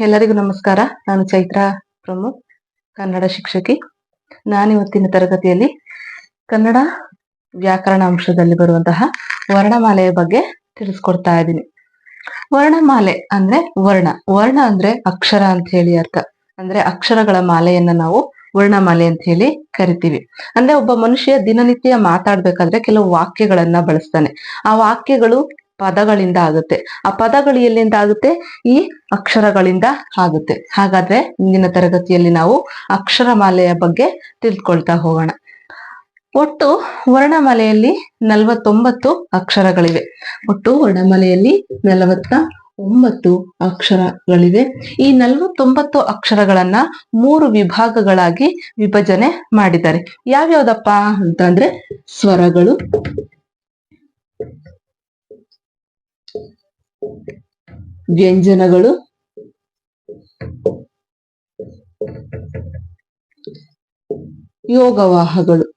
ಎಲ್ಲರಿಗೂ ನಮಸ್ಕಾರ. ನಾನು ಚೈತ್ರ ಪ್ರಮು, ಕನ್ನಡ ಶಿಕ್ಷಕಿ. ನಾನಿವತ್ತಿನ ತರಗತಿಯಲ್ಲಿ ಕನ್ನಡ ವ್ಯಾಕರಣ ಅಂಶದಲ್ಲಿ ಬರುವಂತಹ ವರ್ಣಮಾಲೆಯ ಬಗ್ಗೆ ತಿಳಿಸ್ಕೊಡ್ತಾ ಇದ್ದೀನಿ. ವರ್ಣಮಾಲೆ ಅಂದ್ರೆ ವರ್ಣ. ವರ್ಣ ಅಂದ್ರೆ ಅಕ್ಷರ ಅಂತ ಹೇಳಿ ಅರ್ಥ. ಅಂದ್ರೆ ಅಕ್ಷರಗಳ ಮಾಲೆಯನ್ನ ನಾವು ವರ್ಣಮಾಲೆ ಅಂತ ಹೇಳಿ ಕರಿತೀವಿ. ಅಂದ್ರೆ ಒಬ್ಬ ಮನುಷ್ಯ ದಿನನಿತ್ಯ ಮಾತಾಡ್ಬೇಕಾದ್ರೆ ಕೆಲವು ವಾಕ್ಯಗಳನ್ನ ಬಳಸ್ತಾನೆ. ಆ ವಾಕ್ಯಗಳು ಪದಗಳಿಂದ ಆಗುತ್ತೆ. ಆ ಪದಗಳು ಎಲ್ಲಿಂದ ಆಗುತ್ತೆ? ಈ ಅಕ್ಷರಗಳಿಂದ ಆಗುತ್ತೆ. ಹಾಗಾದ್ರೆ ಇಂದಿನ ತರಗತಿಯಲ್ಲಿ ನಾವು ಅಕ್ಷರಮಾಲೆಯ ಬಗ್ಗೆ ತಿಳ್ಕೊಳ್ತಾ ಹೋಗೋಣ. ಒಟ್ಟು ವರ್ಣಮಾಲೆಯಲ್ಲಿ ನಲವತ್ತೊಂಬತ್ತು ಅಕ್ಷರಗಳಿವೆ. ಒಟ್ಟು ವರ್ಣಮಾಲೆಯಲ್ಲಿ ನಲವತ್ತ ಒಂಬತ್ತು ಅಕ್ಷರಗಳಿವೆ. ಈ ನಲವತ್ತೊಂಬತ್ತು ಅಕ್ಷರಗಳನ್ನ ಮೂರು ವಿಭಾಗಗಳಾಗಿ ವಿಭಜನೆ ಮಾಡಿದ್ದಾರೆ. ಯಾವ್ಯಾವ್ದಪ್ಪ ಅಂತಂದ್ರೆ ಸ್ವರಗಳು ವ್ಯಂಜನಗಳು. ಯೋಗವಾಹಗಳು.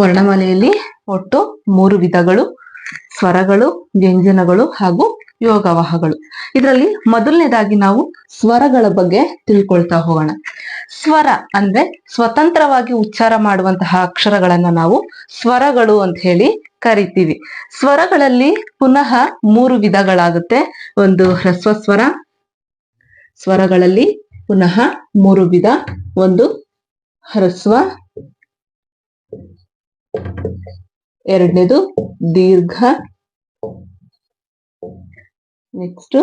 ವರ್ಣಮಾಲೆಯಲ್ಲಿ ಒಟ್ಟು ಮೂರು ವಿಧಗಳು, ಸ್ವರಗಳು, ವ್ಯಂಜನಗಳು ಹಾಗೂ ಯೋಗವಾಹಗಳು. ಇದರಲ್ಲಿ ಮೊದಲನೇದಾಗಿ ನಾವು ಸ್ವರಗಳ ಬಗ್ಗೆ ತಿಳ್ಕೊಳ್ತಾ ಹೋಗೋಣ. ಸ್ವರ ಅಂದ್ರೆ ಸ್ವತಂತ್ರವಾಗಿ ಉಚ್ಚಾರ ಮಾಡುವಂತಹ ಅಕ್ಷರಗಳನ್ನ ನಾವು ಸ್ವರಗಳು ಅಂತ ಹೇಳಿ ಕರಿತೀವಿ. ಸ್ವರಗಳಲ್ಲಿ ಪುನಃ ಮೂರು ವಿಧಗಳಾಗುತ್ತೆ. ಒಂದು ಹ್ರಸ್ವ ಸ್ವರ, ಸ್ವರಗಳಲ್ಲಿ ಪುನಃ ಮೂರು ವಿಧ. ಒಂದು ಹ್ರಸ್ವ, ಎರಡನೇದು ದೀರ್ಘ, ನೆಕ್ಸ್ಟ್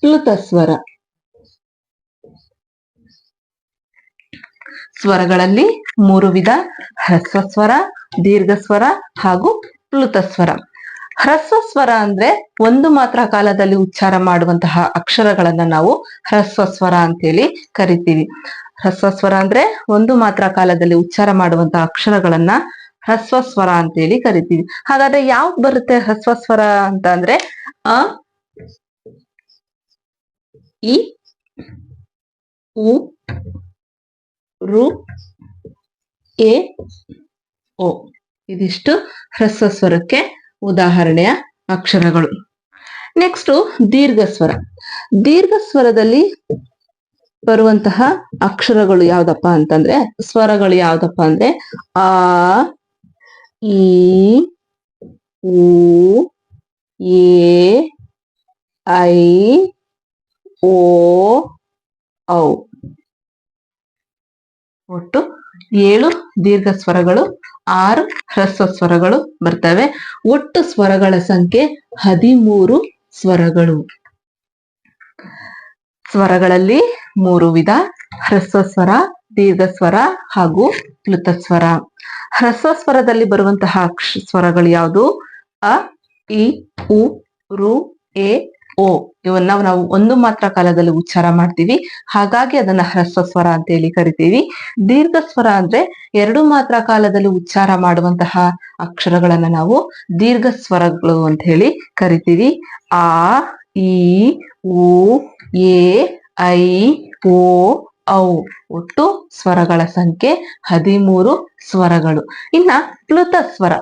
ಪ್ಲುತ ಸ್ವರ. ಸ್ವರಗಳಲ್ಲಿ ಮೂರು ವಿಧ, ಹ್ರಸ್ವ ಸ್ವರ, ದೀರ್ಘ ಸ್ವರ ಹಾಗೂ ಪ್ಲುತ ಸ್ವರ. ಹ್ರಸ್ವ ಸ್ವರ ಅಂದ್ರೆ ಒಂದು ಮಾತ್ರ ಕಾಲದಲ್ಲಿ ಉಚ್ಚಾರ ಮಾಡುವಂತಹ ಅಕ್ಷರಗಳನ್ನ ನಾವು ಹ್ರಸ್ವ ಸ್ವರ ಅಂತೇಳಿ ಕರಿತೀವಿ. ಹ್ರಸ್ವ ಸ್ವರ ಅಂದ್ರೆ ಒಂದು ಮಾತ್ರ ಕಾಲದಲ್ಲಿ ಉಚ್ಚಾರ ಮಾಡುವಂತಹ ಅಕ್ಷರಗಳನ್ನ ಹ್ರಸ್ವ ಸ್ವರ ಅಂತೇಳಿ ಕರಿತೀವಿ. ಹಾಗಾದ್ರೆ ಯಾವ್ದು ಬರುತ್ತೆ ಹ್ರಸ್ವ ಸ್ವರ ಅಂತ ಅಂದ್ರೆ? ಅ, ಇ, ಉ ರು, ಎ, ಓ. ಇದಿಷ್ಟು ಹ್ರಸ್ವ ಸ್ವರಕ್ಕೆ ಉದಾಹರಣೆಯ ಅಕ್ಷರಗಳು. ನೆಕ್ಸ್ಟ್ ದೀರ್ಘ ಸ್ವರ. ದೀರ್ಘ ಸ್ವರದಲ್ಲಿ ಬರುವಂತಹ ಅಕ್ಷರಗಳು ಯಾವ್ದಪ್ಪ ಅಂತಂದ್ರೆ, ಸ್ವರಗಳು ಯಾವ್ದಪ್ಪ ಅಂದ್ರೆ, ಆ, ಈ, ಉ, ಎ, ಐ, ಓ, ಔ. ಒಟ್ಟು ಏಳು ದೀರ್ಘ ಸ್ವರಗಳು, ಆರು ಹ್ರಸ್ವ ಸ್ವರಗಳು ಬರ್ತವೆ. ಒಟ್ಟು ಸ್ವರಗಳ ಸಂಖ್ಯೆ ಹದಿಮೂರು ಸ್ವರಗಳು. ಸ್ವರಗಳಲ್ಲಿ ಮೂರು ವಿಧ, ಹ್ರಸ್ವ ಸ್ವರ, ದೀರ್ಘ ಸ್ವರ ಹಾಗೂ ಪ್ಲುತ ಸ್ವರ. ಹ್ರಸ್ವ ಸ್ವರದಲ್ಲಿ ಬರುವಂತಹ ಸ್ವರಗಳು ಯಾವುದು? ಅ, ಇ, ಉ, ರು, ಎ ಓ, ಇವನ್ನ ನಾವು ಒಂದು ಮಾತ್ರ ಕಾಲದಲ್ಲಿ ಉಚ್ಚಾರ ಮಾಡ್ತೀವಿ. ಹಾಗಾಗಿ ಅದನ್ನ ಹ್ರಸ್ವ ಸ್ವರ ಅಂತ ಹೇಳಿ ಕರಿತೀವಿ. ದೀರ್ಘ ಸ್ವರ ಅಂದ್ರೆ ಎರಡು ಮಾತ್ರ ಕಾಲದಲ್ಲಿ ಉಚ್ಚಾರ ಮಾಡುವಂತಹ ಅಕ್ಷರಗಳನ್ನ ನಾವು ದೀರ್ಘ ಸ್ವರಗಳು ಅಂತ ಹೇಳಿ ಕರಿತೀವಿ. ಆ ಇ ಉ, ಎ, ಐ, ಓ, ಔ. ಒಟ್ಟು ಸ್ವರಗಳ ಸಂಖ್ಯೆ ಹದಿಮೂರು ಸ್ವರಗಳು. ಇನ್ನ ಪ್ಲುತ ಸ್ವರ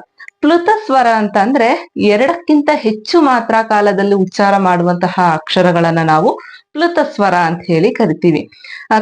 ಪ್ಲುತ ಸ್ವರ ಅಂತ ಅಂದ್ರೆ ಎರಡಕ್ಕಿಂತ ಹೆಚ್ಚು ಮಾತ್ರ ಕಾಲದಲ್ಲಿ ಉಚ್ಚಾರ ಮಾಡುವಂತಹ ಅಕ್ಷರಗಳನ್ನ ನಾವು ಪ್ಲುತ ಸ್ವರ ಅಂತ ಹೇಳಿ ಕರಿತೀವಿ.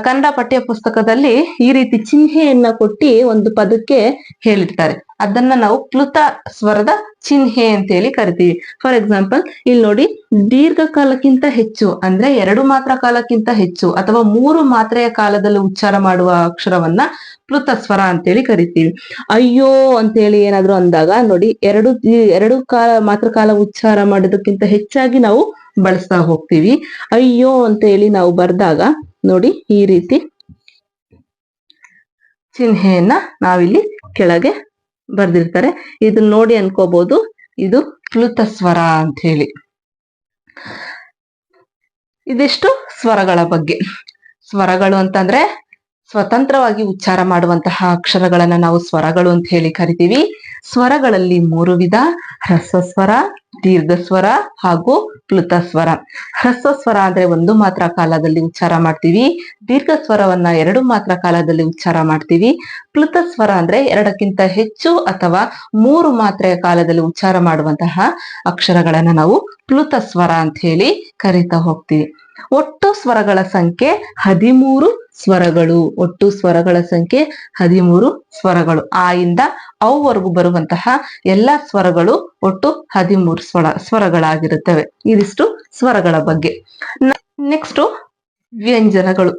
ಕನ್ನಡ ಪಠ್ಯ ಪುಸ್ತಕದಲ್ಲಿ ಈ ರೀತಿ ಚಿಹ್ನೆಯನ್ನ ಕೊಟ್ಟಿ ಒಂದು ಪದಕ್ಕೆ ಹೇಳಿರ್ತಾರೆ. ಅದನ್ನ ನಾವು ಪ್ಲುತ ಸ್ವರದ ಚಿಹ್ನೆ ಅಂತ ಹೇಳಿ ಕರಿತೀವಿ. ಫಾರ್ ಎಕ್ಸಾಂಪಲ್ ಇಲ್ಲಿ ನೋಡಿ ದೀರ್ಘಕಾಲಕ್ಕಿಂತ ಹೆಚ್ಚು ಅಂದ್ರೆ ಎರಡು ಮಾತ್ರ ಕಾಲಕ್ಕಿಂತ ಹೆಚ್ಚು ಅಥವಾ ಮೂರು ಮಾತ್ರೆಯ ಕಾಲದಲ್ಲಿ ಉಚ್ಚಾರ ಮಾಡುವ ಅಕ್ಷರವನ್ನ ಪ್ಲುತ ಸ್ವರ ಅಂತೇಳಿ ಕರಿತೀವಿ. ಅಯ್ಯೋ ಅಂತೇಳಿ ಏನಾದ್ರು ಅಂದಾಗ ನೋಡಿ ಎರಡು ಎರಡು ಕಾಲ, ಮಾತ್ರ ಕಾಲ ಉಚ್ಚಾರ ಮಾಡೋದಕ್ಕಿಂತ ಹೆಚ್ಚಾಗಿ ನಾವು ಬಳಸ್ತಾ ಹೋಗ್ತೀವಿ. ಅಯ್ಯೋ ಅಂತ ಹೇಳಿ ನಾವು ಬರ್ದಾಗ ನೋಡಿ ಈ ರೀತಿ ಚಿಹ್ನೆಯನ್ನ ನಾವಿಲ್ಲಿ ಕೆಳಗೆ ಬರ್ದಿರ್ತಾರೆ. ಇದನ್ನ ನೋಡಿ ಅನ್ಕೋಬಹುದು ಇದು ಪ್ಲುತ ಸ್ವರ ಅಂತ ಹೇಳಿ ಇದಿಷ್ಟು? ಸ್ವರಗಳ ಬಗ್ಗೆ. ಸ್ವರಗಳು ಅಂತಂದ್ರೆ ಸ್ವತಂತ್ರವಾಗಿ ಉಚ್ಚಾರ ಮಾಡುವಂತಹ ಅಕ್ಷರಗಳನ್ನ ನಾವು ಸ್ವರಗಳು ಅಂತ ಹೇಳಿ ಕರಿತೀವಿ. ಸ್ವರಗಳಲ್ಲಿ ಮೂರು ವಿಧ ಹ್ರಸ್ವ ದೀರ್ಘಸ್ವರ ದೀರ್ಘ ಸ್ವರ ಹಾಗೂ ಪ್ಲುತ ಸ್ವರ ಹ್ರಸ್ವ ಸ್ವರ ಅಂದ್ರೆ ಒಂದು ಮಾತ್ರ ಕಾಲದಲ್ಲಿ ಉಚ್ಚಾರ ಮಾಡ್ತೀವಿ. ದೀರ್ಘ ಸ್ವರವನ್ನ ಎರಡು ಮಾತ್ರ ಕಾಲದಲ್ಲಿ ಉಚ್ಚಾರ ಮಾಡ್ತೀವಿ. ಪ್ಲುತ ಸ್ವರ ಅಂದ್ರೆ ಎರಡಕ್ಕಿಂತ ಹೆಚ್ಚು ಅಥವಾ ಮೂರು ಮಾತ್ರ ಕಾಲದಲ್ಲಿ ಉಚ್ಚಾರ ಮಾಡುವಂತಹ ಅಕ್ಷರಗಳನ್ನ ನಾವು ಪ್ಲುತ ಸ್ವರ ಅಂತ ಹೇಳಿ ಕರಿತಾ ಹೋಗ್ತೀವಿ. ಒಟ್ಟು ಸ್ವರಗಳ ಸಂಖ್ಯೆ ಹದಿಮೂರು ಸ್ವರಗಳು, ಒಟ್ಟು ಸ್ವರಗಳ ಸಂಖ್ಯೆ ಹದಿಮೂರು ಸ್ವರಗಳು. ಆ ಇಂದ ಅವವರೆಗೂ ಬರುವಂತಹ ಎಲ್ಲಾ ಸ್ವರಗಳು ಒಟ್ಟು ಹದಿಮೂರು ಸ್ವರ, ಸ್ವರಗಳಾಗಿರುತ್ತವೆ. ಇದಿಷ್ಟು ಸ್ವರಗಳ ಬಗ್ಗೆ. ನೆಕ್ಸ್ಟ್ ವ್ಯಂಜನಗಳು.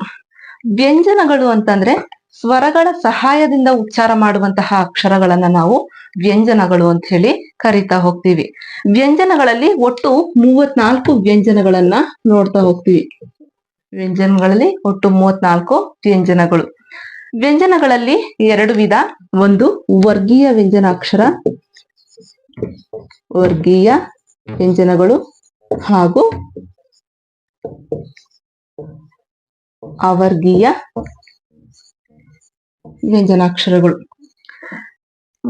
ವ್ಯಂಜನಗಳು ಅಂತಂದ್ರೆ ಸ್ವರಗಳ ಸಹಾಯದಿಂದ ಉಚ್ಚಾರ ಮಾಡುವಂತಹ ಅಕ್ಷರಗಳನ್ನ ನಾವು ವ್ಯಂಜನಗಳು ಅಂತ ಹೇಳಿ ಕರಿತಾ ಹೋಗ್ತೀವಿ. ವ್ಯಂಜನಗಳಲ್ಲಿ ಒಟ್ಟು ಮೂವತ್ನಾಲ್ಕು ವ್ಯಂಜನಗಳನ್ನ ನೋಡ್ತಾ ಹೋಗ್ತೀವಿ. ವ್ಯಂಜನಗಳಲ್ಲಿ ಒಟ್ಟು ಮೂವತ್ನಾಲ್ಕು ವ್ಯಂಜನಗಳು. ವ್ಯಂಜನಗಳಲ್ಲಿ ಎರಡು ವಿಧ, ಒಂದು ವರ್ಗೀಯ ವ್ಯಂಜನಾಕ್ಷರ, ವರ್ಗೀಯ ವ್ಯಂಜನಗಳು ಹಾಗೂ ಅವರ್ಗೀಯ ವ್ಯಂಜನಾಕ್ಷರಗಳು.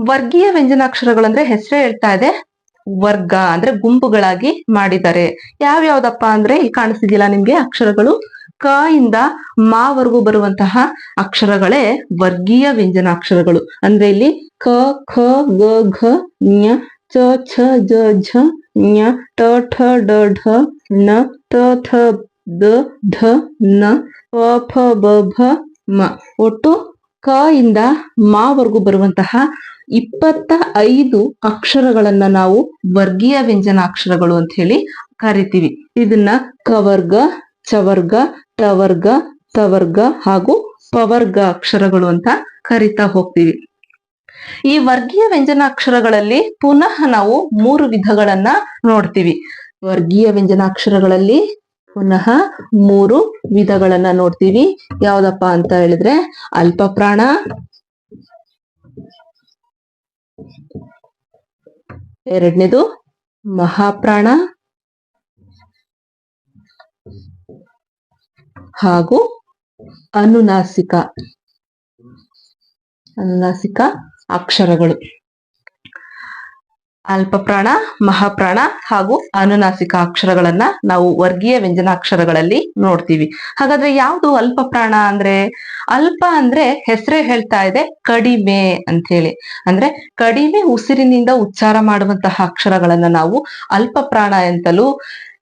ವರ್ಗೀಯ ವ್ಯಂಜನಾಕ್ಷರಗಳು ಅಂದ್ರೆ ಹೆಸರೇ ಹೇಳ್ತಾ ಇದೆ. ವರ್ಗ ಅಂದ್ರೆ ಗುಂಪುಗಳಾಗಿ ಮಾಡಿದ್ದಾರೆ. ಯಾವ್ಯಾವ್ದಪ್ಪ ಅಂದ್ರೆ ಇಲ್ಲಿ ಕಾಣಿಸ್ತಿದಿಲ್ಲ ನಿಮ್ಗೆ ಅಕ್ಷರಗಳು? ಕ ಇಂದ ಮಾವರೆಗೂ ಬರುವಂತಹ ಅಕ್ಷರಗಳೇ ವರ್ಗೀಯ ವ್ಯಂಜನಾಕ್ಷರಗಳು. ಅಂದ್ರೆ ಇಲ್ಲಿ ಕ, ಖ, ಗ, ಘ, ಞ, ಚ, ಛ, ಜ, ಝ, ಞ ಟ ಠ ಡ ಢ ನ ತ, ಥ, ದ, ಢ, ನ, ಪ ಫ ಬ, ಭ, ಮ. ಒಟ್ಟು ಕ ಇಂದ ಮಾವರೆಗೂ ಬರುವಂತಹ ಇಪ್ಪತ್ತ ಐದು ಅಕ್ಷರಗಳನ್ನ ನಾವು ವರ್ಗೀಯ ವ್ಯಂಜನಾಕ್ಷರಗಳು ಅಂತ ಹೇಳಿ ಕರಿತೀವಿ. ಇದನ್ನ ಕವರ್ಗ, ಚವರ್ಗ, ಟವರ್ಗ, ತವರ್ಗ ಹಾಗೂ ಪವರ್ಗ ಅಕ್ಷರಗಳು ಅಂತ ಕರಿತಾ ಹೋಗ್ತೀವಿ. ಈ ವರ್ಗೀಯ ವ್ಯಂಜನಾಕ್ಷರಗಳಲ್ಲಿ ಪುನಃ ನಾವು ಮೂರು ವಿಧಗಳನ್ನ ನೋಡ್ತೀವಿ. ವರ್ಗೀಯ ವ್ಯಂಜನಾಕ್ಷರಗಳಲ್ಲಿ ಪುನಃ ಮೂರು ವಿಧಗಳನ್ನ ನೋಡ್ತೀವಿ. ಯಾವ್ದಪ್ಪ ಅಂತ ಹೇಳಿದ್ರೆ ಅಲ್ಪ ಪ್ರಾಣ ಎರಡನೇದು ಮಹಾಪ್ರಾಣ ಹಾಗೂ ಅನುನಾಸಿಕ. ಅನುನಾಸಿಕ ಅಕ್ಷರಗಳು. ಅಲ್ಪಪ್ರಾಣ, ಮಹಾಪ್ರಾಣ ಹಾಗೂ ಅನುನಾಸಿಕ ಅಕ್ಷರಗಳನ್ನ ನಾವು ವರ್ಗೀಯ ವ್ಯಂಜನಾಕ್ಷರಗಳಲ್ಲಿ ನೋಡ್ತೀವಿ. ಹಾಗಾದ್ರೆ ಯಾವುದು ಅಲ್ಪ ಪ್ರಾಣ ಅಂದ್ರೆ? ಅಲ್ಪ ಅಂದ್ರೆ ಹೆಸರೇ ಹೇಳ್ತಾ ಇದೆ, ಕಡಿಮೆ ಅಂತ ಹೇಳಿ ಅಂದ್ರೆ ಕಡಿಮೆ ಉಸಿರಿನಿಂದ ಉಚ್ಚಾರ ಮಾಡುವಂತಹ ಅಕ್ಷರಗಳನ್ನ ನಾವು ಅಲ್ಪ ಪ್ರಾಣ ಅಂತಲೂ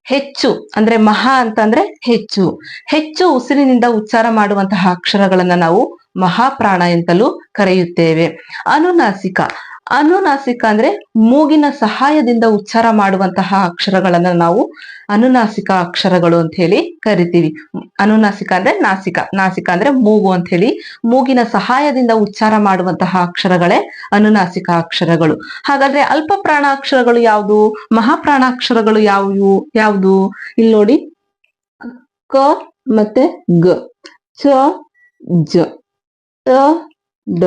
ಹೆಚ್ಚು, ಅಂದ್ರೆ ಮಹಾ ಅಂತಂದ್ರೆ ಹೆಚ್ಚು. ಹೆಚ್ಚು ಉಸಿರಿನಿಂದ ಉಚ್ಚಾರ ಮಾಡುವಂತಹ ಅಕ್ಷರಗಳನ್ನ ನಾವು ಮಹಾಪ್ರಾಣ ಎಂತಲೂ ಕರೆಯುತ್ತೇವೆ. ಅನುನಾಸಿಕ ಅನುನಾಸಿಕ ಅಂದ್ರೆ ಮೂಗಿನ ಸಹಾಯದಿಂದ ಉಚ್ಚಾರ ಮಾಡುವಂತಹ ಅಕ್ಷರಗಳನ್ನ ನಾವು ಅನುನಾಸಿಕ ಅಕ್ಷರಗಳು ಅಂತ ಹೇಳಿ ಕರಿತೀವಿ. ಅನುನಾಸಿಕ ಅಂದ್ರೆ ನಾಸಿಕ ನಾಸಿಕ ಅಂದ್ರೆ ಮೂಗು ಅಂತ ಹೇಳಿ ಮೂಗಿನ ಸಹಾಯದಿಂದ ಉಚ್ಚಾರ ಮಾಡುವಂತಹ ಅಕ್ಷರಗಳೇ ಅನುನಾಸಿಕ ಅಕ್ಷರಗಳು. ಹಾಗಾದ್ರೆ ಅಲ್ಪ ಪ್ರಾಣಾಕ್ಷರಗಳು ಯಾವುದು, ಮಹಾಪ್ರಾಣಾಕ್ಷರಗಳು ಯಾವುವು ಯಾವುದು? ಇಲ್ಲಿ ನೋಡಿ. ಕ ಮತ್ತೆ ಗ, ಚ, ಜ ಟ ಡ,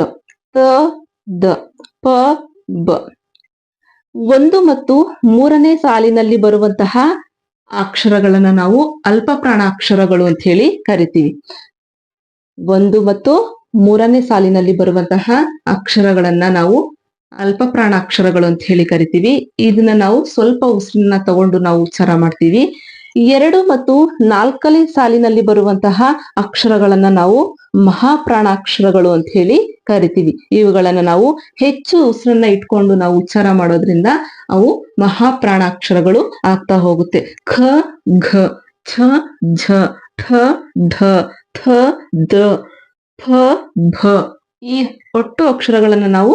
ತ ದ, ಪ, ಬ. ಒಂದು ಮತ್ತು ಮೂರನೇ ಸಾಲಿನಲ್ಲಿ ಬರುವಂತಹ ಅಕ್ಷರಗಳನ್ನ ನಾವು ಅಲ್ಪ ಪ್ರಾಣಾಕ್ಷರಗಳು ಅಂತ ಹೇಳಿ ಕರಿತೀವಿ. ಒಂದು ಮತ್ತು ಮೂರನೇ ಸಾಲಿನಲ್ಲಿ ಬರುವಂತಹ ಅಕ್ಷರಗಳನ್ನ ನಾವು ಅಲ್ಪ ಪ್ರಾಣಾಕ್ಷರಗಳು ಅಂತ ಹೇಳಿ ಕರಿತೀವಿ. ಇದನ್ನ ನಾವು ಸ್ವಲ್ಪ ಉಸಿರನ್ನ ತಗೊಂಡು ನಾವು ಉಚ್ಚಾರ ಮಾಡ್ತೀವಿ. ಎರಡು ಮತ್ತು ನಾಲ್ಕನೇ ಸಾಲಿನಲ್ಲಿ ಬರುವಂತಹ ಅಕ್ಷರಗಳನ್ನ ನಾವು ಮಹಾಪ್ರಾಣಾಕ್ಷರಗಳು ಅಂತ ಹೇಳಿ ಕರಿತೀವಿ. ಇವುಗಳನ್ನ ನಾವು ಹೆಚ್ಚು ಉಸಿರನ್ನ ಇಟ್ಕೊಂಡು ನಾವು ಉಚ್ಚಾರ ಮಾಡೋದ್ರಿಂದ ಅವು ಮಹಾಪ್ರಾಣಾಕ್ಷರಗಳು ಆಗ್ತಾ ಹೋಗುತ್ತೆ. ಖ, ಘ, ಛ, ಝ, ಠ, ಢ, ಥ, ದ ಫ ಭ. ಈ ಒಟ್ಟು ಅಕ್ಷರಗಳನ್ನ ನಾವು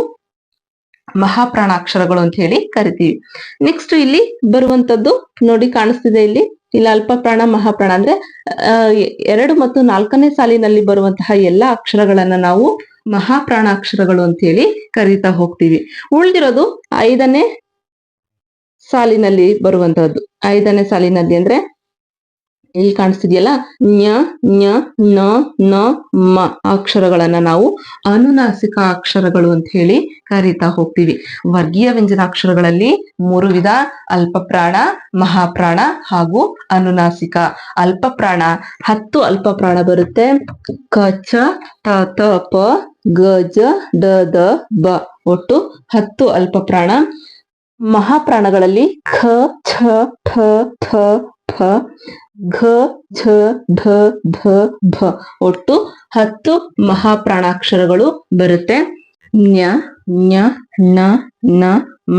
ಮಹಾಪ್ರಾಣಾಕ್ಷರಗಳು ಅಂತ ಹೇಳಿ ಕರಿತೀವಿ. ನೆಕ್ಸ್ಟ್ ಇಲ್ಲಿ ಬರುವಂತದ್ದು ನೋಡಿ ಕಾಣಿಸ್ತಿದೆ ಇಲ್ಲಿ. ಇಲ್ಲಿ ಅಲ್ಪ ಪ್ರಾಣ ಮಹಾಪ್ರಾಣ ಅಂದ್ರೆ ಎರಡು ಮತ್ತು ನಾಲ್ಕನೇ ಸಾಲಿನಲ್ಲಿ ಬರುವಂತಹ ಎಲ್ಲಾ ಅಕ್ಷರಗಳನ್ನ ನಾವು ಮಹಾಪ್ರಾಣಾಕ್ಷರಗಳು ಅಂತ ಹೇಳಿ ಕರೀತಾ ಹೋಗ್ತೀವಿ. ಉಳ್ದಿರೋದು ಐದನೇ ಸಾಲಿನಲ್ಲಿ ಬರುವಂತಹದ್ದು. ಐದನೇ ಸಾಲಿನಲ್ಲಿ ಅಂದ್ರೆ ಇಲ್ಲಿ ಕಾಣಿಸ್ತಿದೆಯಲ್ಲ? ಞ ಞ ನ ನ, ಮ ಅಕ್ಷರಗಳನ್ನ ನಾವು ಅನುನಾಸಿಕ ಅಕ್ಷರಗಳು ಅಂತ ಹೇಳಿ ಕರೀತಾ ಹೋಗ್ತೀವಿ. ವರ್ಗೀಯ ವ್ಯಂಜನಾಕ್ಷರಗಳಲ್ಲಿ ಮೂರು ವಿಧ, ಅಲ್ಪಪ್ರಾಣ, ಮಹಾಪ್ರಾಣ ಹಾಗೂ ಅನುನಾಸಿಕ. ಅಲ್ಪಪ್ರಾಣ, ಹತ್ತು ಅಲ್ಪಪ್ರಾಣ ಬರುತ್ತೆ. ಕ, ಚ ಟ ತ, ಪ ಗ ಜ ಡ, ದ, ಬ. ಒಟ್ಟು ಹತ್ತು ಅಲ್ಪ ಪ್ರಾಣ ಮಹಾಪ್ರಾಣಗಳಲ್ಲಿ ಖ, ಛ, ಠ ಥ ಫ ಘ, ಝ, ಢ, ಧ ಭ ಒಟ್ಟು ಹತ್ತು ಮಹಾಪ್ರಾಣಾಕ್ಷರಗಳು ಬರುತ್ತೆ. ಞ ಞ ಣ ನ,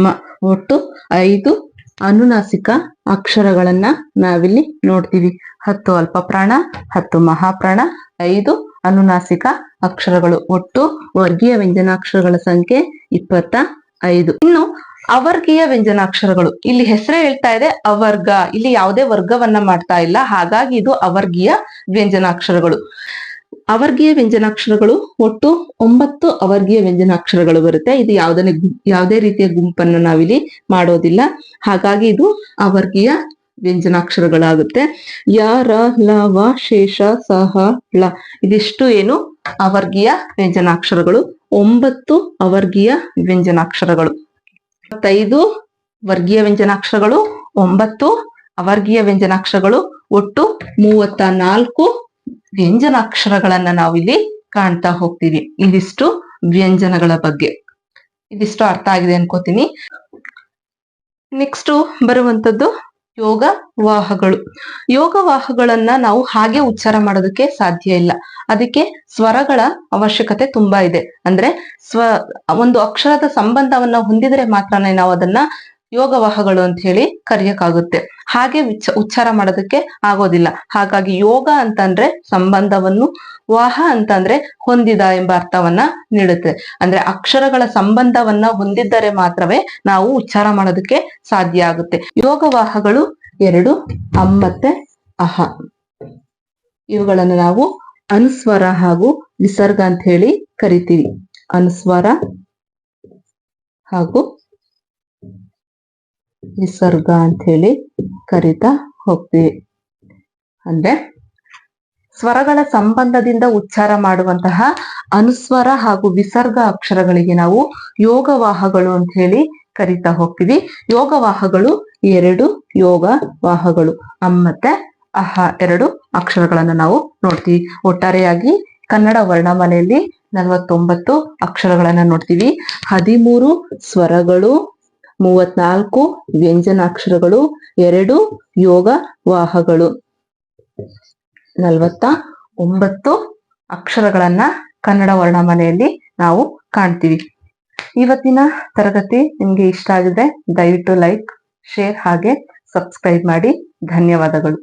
ಮ. ಒಟ್ಟು ಐದು ಅನುನಾಸಿಕ ಅಕ್ಷರಗಳನ್ನ ನಾವಿಲ್ಲಿ ನೋಡ್ತೀವಿ. ಹತ್ತು ಅಲ್ಪ ಪ್ರಾಣ ಹತ್ತು ಮಹಾಪ್ರಾಣ, ಐದು ಅನುನಾಸಿಕ ಅಕ್ಷರಗಳು ಒಟ್ಟು ವರ್ಗೀಯ ವ್ಯಂಜನಾಕ್ಷರಗಳ ಸಂಖ್ಯೆ ಇಪ್ಪತ್ತ ಐದು. ಇನ್ನು ಅವರ್ಗೀಯ ವ್ಯಂಜನಾಕ್ಷರಗಳು, ಇಲ್ಲಿ ಹೆಸರೇ ಹೇಳ್ತಾ ಇದೆ ಅವರ್ಗ, ಇಲ್ಲಿ ಯಾವುದೇ ವರ್ಗವನ್ನ ಮಾಡ್ತಾ ಇಲ್ಲ, ಹಾಗಾಗಿ ಇದು ಅವರ್ಗೀಯ ವ್ಯಂಜನಾಕ್ಷರಗಳು. ಅವರ್ಗೀಯ ವ್ಯಂಜನಾಕ್ಷರಗಳು ಒಟ್ಟು ಒಂಬತ್ತು ಅವರ್ಗೀಯ ವ್ಯಂಜನಾಕ್ಷರಗಳು ಬರುತ್ತೆ. ಇದು ಯಾವುದೇ ಯಾವುದೇ ರೀತಿಯ ಗುಂಪನ್ನು ನಾವಿಲ್ಲಿ ಮಾಡೋದಿಲ್ಲ. ಹಾಗಾಗಿ ಇದು ಅವರ್ಗೀಯ ವ್ಯಂಜನಾಕ್ಷರಗಳಾಗುತ್ತೆ. ಯ, ರ, ಲ, ವ, ಶೇಷ ಸಹ ಳ. ಇದಿಷ್ಟು ಏನು ಅವರ್ಗೀಯ ವ್ಯಂಜನಾಕ್ಷರಗಳು, ಒಂಬತ್ತು ಅವರ್ಗೀಯ ವ್ಯಂಜನಾಕ್ಷರಗಳು. ಇಪ್ಪತ್ತೈದು ವರ್ಗೀಯ ವ್ಯಂಜನಾಕ್ಷರಗಳು, ಒಂಬತ್ತು ಅವರ್ಗೀಯ ವ್ಯಂಜನಾಕ್ಷರಗಳು, ಒಟ್ಟು ಮೂವತ್ತ ನಾಲ್ಕು ವ್ಯಂಜನಾಕ್ಷರಗಳನ್ನ ನಾವಿಲ್ಲಿ ಕಾಣ್ತಾ ಹೋಗ್ತೀವಿ. ಇದಿಷ್ಟು ವ್ಯಂಜನಗಳ ಬಗ್ಗೆ. ಇದಿಷ್ಟು ಅರ್ಥ ಆಗಿದೆ ಅನ್ಕೋತೀನಿ. ನೆಕ್ಸ್ಟ್ ಬರುವಂತದ್ದು ಯೋಗ ವಾಹಗಳು. ಯೋಗ ವಾಹಗಳನ್ನ ನಾವು ಹಾಗೆ ಉಚ್ಚಾರ ಮಾಡೋದಕ್ಕೆ ಸಾಧ್ಯ ಇಲ್ಲ. ಅದಕ್ಕೆ ಸ್ವರಗಳ ಅವಶ್ಯಕತೆ ತುಂಬಾ ಇದೆ. ಅಂದ್ರೆ ಸ್ವ, ಒಂದು ಅಕ್ಷರದ ಸಂಬಂಧವನ್ನ ಹೊಂದಿದ್ರೆ ಮಾತ್ರನೇ ನಾವು ಅದನ್ನ ಯೋಗವಾಹಗಳು ಅಂತ ಹೇಳಿ ಕರೆಯಕ್ಕಾಗುತ್ತೆ. ಹಾಗೆ ಉಚ್ಚ ಉಚ್ಚಾರ ಮಾಡೋದಕ್ಕೆ ಆಗೋದಿಲ್ಲ. ಹಾಗಾಗಿ ಯೋಗ ಅಂತಂದ್ರೆ ಸಂಬಂಧವನ್ನು, ವಾಹ ಅಂತಂದ್ರೆ ಹೊಂದಿದ ಎಂಬ ಅರ್ಥವನ್ನ ನೀಡುತ್ತೆ. ಅಂದ್ರೆ ಅಕ್ಷರಗಳ ಸಂಬಂಧವನ್ನ ಹೊಂದಿದ್ದರೆ ಮಾತ್ರವೇ ನಾವು ಉಚ್ಚಾರ ಮಾಡೋದಕ್ಕೆ ಸಾಧ್ಯ ಆಗುತ್ತೆ. ಯೋಗವಾಹಗಳು ಎರಡು, ಅಂ ಮತ್ತೆ ಅಹ. ಇವುಗಳನ್ನು ನಾವು ಅನುಸ್ವರ ಹಾಗೂ ವಿಸರ್ಗ ಅಂತ ಹೇಳಿ ಕರಿತೀವಿ. ಅನುಸ್ವರ ಹಾಗೂ ವಿಸರ್ಗ ಅಂತ ಹೇಳಿ ಕರಿತಾ ಹೋಗ್ತೀವಿ ಅಂದ್ರೆ ಸ್ವರಗಳ ಸಂಬಂಧದಿಂದ ಉಚ್ಚಾರ ಮಾಡುವಂತಹ ಅನುಸ್ವರ ಹಾಗೂ ವಿಸರ್ಗ ಅಕ್ಷರಗಳಿಗೆ ನಾವು ಯೋಗವಾಹಗಳು ಅಂತ ಹೇಳಿ ಕರಿತಾ ಹೋಗ್ತೀವಿ. ಯೋಗವಾಹಗಳು ಎರಡು ಯೋಗ ವಾಹಗಳು ಅಮ್ಮತ್ತೆ ಮತ್ತೆ ಅಹ ಎರಡು ಅಕ್ಷರಗಳನ್ನು ನಾವು ನೋಡ್ತೀವಿ. ಒಟ್ಟಾರೆಯಾಗಿ ಕನ್ನಡ ವರ್ಣಮಾಲೆಯಲ್ಲಿ ನಲವತ್ತೊಂಬತ್ತು ಅಕ್ಷರಗಳನ್ನ ನೋಡ್ತೀವಿ. ಹದಿಮೂರು ಸ್ವರಗಳು ಮೂವತ್ನಾಲ್ಕು, ವ್ಯಂಜನಾಕ್ಷರಗಳು, ಎರಡು, ಯೋಗ ವಾಹಗಳು. ನಲವತ್ತ ಒಂಬತ್ತು ಅಕ್ಷರಗಳನ್ನ ಕನ್ನಡ ವರ್ಣಮಾಲೆಯಲ್ಲಿ ನಾವು ಕಾಣ್ತೀವಿ. ಇವತ್ತಿನ ತರಗತಿ ನಿಮ್ಗೆ ಇಷ್ಟ ಆಗಿದೆ, ದಯವಿಟ್ಟು ಲೈಕ್, ಶೇರ್ ಹಾಗೆ ಸಬ್ಸ್ಕ್ರೈಬ್ ಮಾಡಿ. ಧನ್ಯವಾದಗಳು.